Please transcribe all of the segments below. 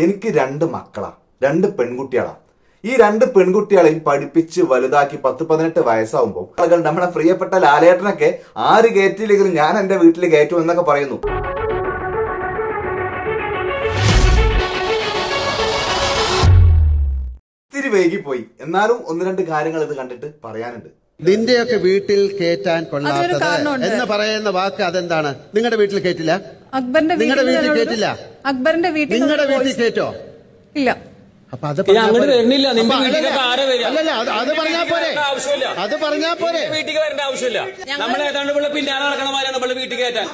എനിക്ക് രണ്ട് മക്കളാണ് രണ്ട് പെൺകുട്ടികളാണ് ഈ രണ്ട് പെൺകുട്ടികളെയും പഠിപ്പിച്ച് വലുതാക്കി പത്ത് പതിനെട്ട് വയസ്സാവുമ്പോൾ ആളുകൾ നമ്മുടെ പ്രിയപ്പെട്ട ലാലേട്ടനൊക്കെ ആര് കയറ്റിയില്ലെങ്കിലും ഞാൻ എന്റെ വീട്ടിൽ കയറ്റും എന്നൊക്കെ പറയുന്നു. ഇത്തിരി വൈകിപ്പോയി. എന്നാലും ഒന്ന് രണ്ട് കാര്യങ്ങൾ ഇത് കണ്ടിട്ട് പറയാനുണ്ട്. നിന്റെയൊക്കെ വീട്ടിൽ കേറ്റാൻ കൊള്ളാത്തത് എന്ന് പറയുന്ന വാക്ക് അതെന്താണ്? നിങ്ങളുടെ വീട്ടിൽ കയറ്റില്ല? അക്ബറിന്റെ നിങ്ങളുടെ വീട്ടിൽ കേട്ടില്ല? അക്ബറിന്റെ വീട്ടിൽ നിങ്ങളുടെ വീട്ടിൽ voice- ഇല്ല. അപ്പൊ അത്? വരുന്നില്ല നിന്റെ വീട്ടിലേക്ക് അല്ലല്ല, വരിക? അല്ലല്ല അത് പറഞ്ഞാ പോരെ. ആവശ്യമില്ല. അത് പറഞ്ഞാ പോരെ. വീട്ടിൽ വരേണ്ട ആവശ്യമില്ല. നമ്മൾ ഏതാണ്ട് ഇവിടെ പിന്നാലെ നടക്കണമാരാണ് നമ്മൾ വീട്ടിൽ കയറ്റാൻ.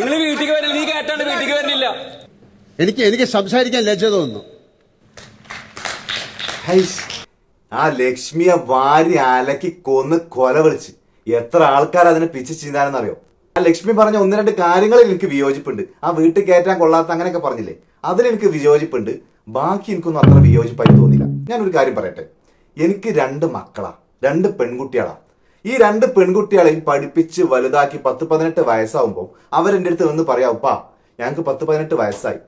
നിങ്ങൾ വീട്ടിൽ വരില്ല. നീ കയറ്റാണ്ട് വീട്ടിൽ വരണില്ല. എനിക്ക് എനിക്ക് സംസാരിക്കാൻ ലജ്ജ തോന്നുന്നു. ആ ലക്ഷ്മിയെ വാരി അലക്കി കൊന്ന് കൊല വിളിച്ച്. എത്ര ആൾക്കാർ അതിനെ പിച്ച് ചെയ്താലെന്നറിയോ ആ ലക്ഷ്മി പറഞ്ഞ ഒന്ന് രണ്ട് കാര്യങ്ങളിൽ എനിക്ക് വിയോജിപ്പുണ്ട്. ആ വീട്ടിൽ കയറ്റാൻ കൊള്ളാത്ത അങ്ങനെയൊക്കെ പറഞ്ഞില്ലേ? അതിലെനിക്ക് വിയോജിപ്പുണ്ട്. ബാക്കി എനിക്കൊന്നും അത്ര വിയോജിപ്പായി തോന്നില്ല ഞാനൊരു കാര്യം പറയട്ടെ. എനിക്ക് രണ്ട് മക്കളാ. രണ്ട് പെൺകുട്ടികളാ. ഈ രണ്ട് പെൺകുട്ടികളെയും പഠിപ്പിച്ച് വലുതാക്കി പത്ത് പതിനെട്ട് വയസ്സാവുമ്പോൾ അവരെന്റെ അടുത്ത് നിന്ന് പറയാം ഉപ്പാ ഞങ്ങൾക്ക് പത്ത് പതിനെട്ട് വയസ്സായി.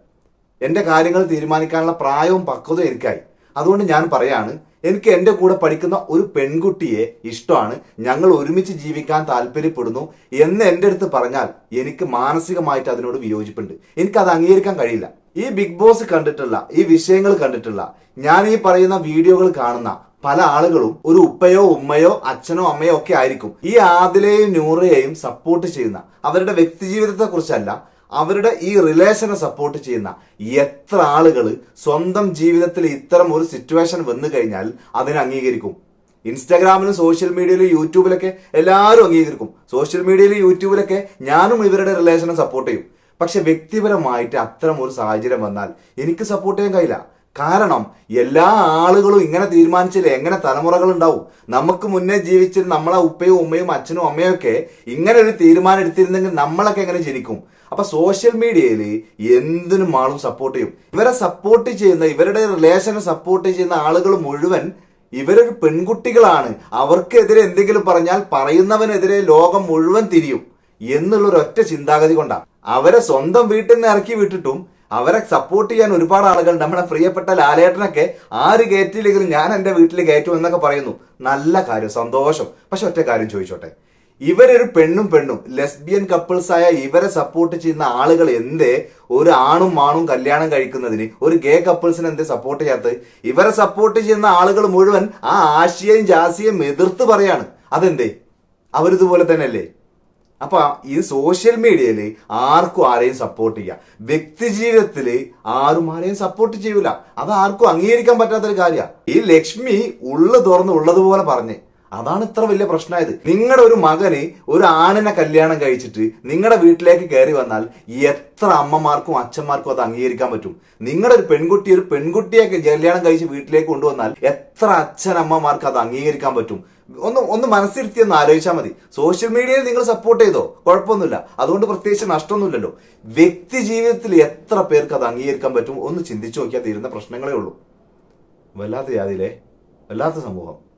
എന്റെ കാര്യങ്ങൾ തീരുമാനിക്കാനുള്ള പ്രായവും പക്വതയും എനിക്കായി. അതുകൊണ്ട് ഞാൻ പറയാണ് എനിക്ക് എന്റെ കൂടെ പഠിക്കുന്ന ഒരു പെൺകുട്ടിയെ ഇഷ്ടമാണ്. ഞങ്ങൾ ഒരുമിച്ച് ജീവിക്കാൻ താല്പര്യപ്പെടുന്നു എന്ന് എന്റെ അടുത്ത് പറഞ്ഞാൽ എനിക്ക് മാനസികമായിട്ട് അതിനോട് വിയോജിപ്പുണ്ട്. എനിക്കത് അംഗീകരിക്കാൻ കഴിയില്ല. ഈ ബിഗ് ബോസ് കണ്ടിട്ടുള്ള ഈ വിഷയങ്ങൾ കണ്ടിട്ടുള്ള ഞാൻ ഈ പറയുന്ന വീഡിയോകൾ കാണുന്ന പല ആളുകളും ഒരു ഉപ്പയോ ഉമ്മയോ അച്ഛനോ അമ്മയോ ഒക്കെ ആയിരിക്കും. ഈ ആദിലെയും നൂറയെയും സപ്പോർട്ട് ചെയ്യുന്ന അവരുടെ വ്യക്തിജീവിതത്തെ കുറിച്ചല്ല അവരുടെ ഈ റിലേഷനെ സപ്പോർട്ട് ചെയ്യുന്ന എത്ര ആളുകൾ സ്വന്തം ജീവിതത്തിൽ ഇത്തരം ഒരു സിറ്റുവേഷൻ വന്നു കഴിഞ്ഞാൽ അതിനെ അംഗീകരിക്കും. ഇൻസ്റ്റാഗ്രാമിലും സോഷ്യൽ മീഡിയയിലും യൂട്യൂബിലൊക്കെ എല്ലാവരും അംഗീകരിക്കും. സോഷ്യൽ മീഡിയയിലും യൂട്യൂബിലൊക്കെ ഞാനും ഇവരുടെ റിലേഷനെ സപ്പോർട്ട് ചെയ്യും. പക്ഷെ വ്യക്തിപരമായിട്ട് അത്തരം ഒരു സാഹചര്യം വന്നാൽ എനിക്ക് സപ്പോർട്ട് ചെയ്യാൻ കഴിയില്ല. കാരണം എല്ലാ ആളുകളും ഇങ്ങനെ തീരുമാനിച്ചില്ല എങ്ങനെ തലമുറകൾ ഉണ്ടാവും നമുക്ക് മുന്നേ ജീവിച്ചിരുന്ന നമ്മളെ ഉപ്പയും ഉമ്മയും അച്ഛനും അമ്മയും ഒക്കെ ഇങ്ങനെ ഒരു തീരുമാനം എടുത്തിരുന്നെങ്കിൽ നമ്മളൊക്കെ എങ്ങനെ ജനിക്കും? അപ്പൊ സോഷ്യൽ മീഡിയയിൽ എന്തിനും ആളും സപ്പോർട്ട് ചെയ്യും. ഇവരെ സപ്പോർട്ട് ചെയ്യുന്ന ഇവരുടെ റിലേഷനെ സപ്പോർട്ട് ചെയ്യുന്ന ആളുകൾ മുഴുവൻ ഇവരൊരു പെൺകുട്ടികളാണ്. അവർക്കെതിരെ എന്തെങ്കിലും പറഞ്ഞാൽ പറയുന്നവനെതിരെ ലോകം മുഴുവൻ തിരിയും. എന്നുള്ളൊരൊറ്റ ചിന്താഗതി കൊണ്ടാണ് അവരെ സ്വന്തം വീട്ടിൽ നിന്ന് ഇറക്കി വിട്ടിട്ടും അവരെ സപ്പോർട്ട് ചെയ്യാൻ ഒരുപാട് ആളുകൾ നമ്മുടെ പ്രിയപ്പെട്ട ലാലേട്ടനൊക്കെ ആര് കയറ്റിയില്ലെങ്കിലും ഞാൻ എന്റെ വീട്ടിൽ കയറ്റും എന്നൊക്കെ പറയുന്നു. നല്ല കാര്യം സന്തോഷം. പക്ഷെ ഒറ്റ കാര്യം ചോദിച്ചോട്ടെ. ഇവരൊരു പെണ്ണും പെണ്ണും ലെസ്ബിയൻ കപ്പിൾസ് ആയ ഇവരെ സപ്പോർട്ട് ചെയ്യുന്ന ആളുകൾ എന്തേ? ഒരു ആണും ആണും കല്യാണം കഴിക്കുന്നതിന് ഒരു ഗേ കപ്പിൾസിന് എന്തേ സപ്പോർട്ട് ചെയ്യാത്തത്? ഇവരെ സപ്പോർട്ട് ചെയ്യുന്ന ആളുകൾ മുഴുവൻ ആ ആശയം ജാസിയും എതിർത്ത് പറയാണ്. അതെന്തേ? അവരിതുപോലെ തന്നെയല്ലേ? അപ്പൊ ഈ സോഷ്യൽ മീഡിയയിൽ ആർക്കും ആരെയും സപ്പോർട്ട് ചെയ്യാം. വ്യക്തി ജീവിതത്തിൽ ആരും ആരെയും സപ്പോർട്ട് ചെയ്യൂല. അത് ആർക്കും അംഗീകരിക്കാൻ പറ്റാത്തൊരു കാര്യമാണ് ഈ ലക്ഷ്മി ഉള്ളു തുറന്ന് ഉള്ളതുപോലെ പറഞ്ഞ്. അതാണ് ഇത്ര വലിയ പ്രശ്നമായത് നിങ്ങളുടെ ഒരു മകന് ഒരു ആണിനെ കല്യാണം കഴിച്ചിട്ട് നിങ്ങളുടെ വീട്ടിലേക്ക് കയറി വന്നാൽ എത്ര അമ്മമാർക്കും അച്ഛന്മാർക്കും അത് അംഗീകരിക്കാൻ പറ്റും. നിങ്ങളുടെ ഒരു പെൺകുട്ടി ഒരു പെൺകുട്ടിയെ കല്യാണം കഴിച്ച് വീട്ടിലേക്ക് കൊണ്ടുവന്നാൽ എത്ര അച്ഛനമ്മമാർക്ക് അത് അംഗീകരിക്കാൻ പറ്റും? ഒന്ന് ഒന്ന് മനസ്സിരുത്തി ഒന്ന് ആലോചിച്ചാൽ മതി. സോഷ്യൽ മീഡിയയിൽ നിങ്ങൾ സപ്പോർട്ട് ചെയ്തോ? കുഴപ്പമൊന്നുമില്ല. അതുകൊണ്ട് പ്രത്യേകിച്ച് നഷ്ടമൊന്നുമില്ലല്ലോ. വ്യക്തി ജീവിതത്തിൽ എത്ര പേർക്ക് അത് അംഗീകരിക്കാൻ പറ്റും? ഒന്ന് ചിന്തിച്ചു നോക്കിയാൽ തീരുന്ന പ്രശ്നങ്ങളേ ഉള്ളൂ. വല്ലാത്ത ജാതിയിലെ? വല്ലാത്ത സമൂഹം.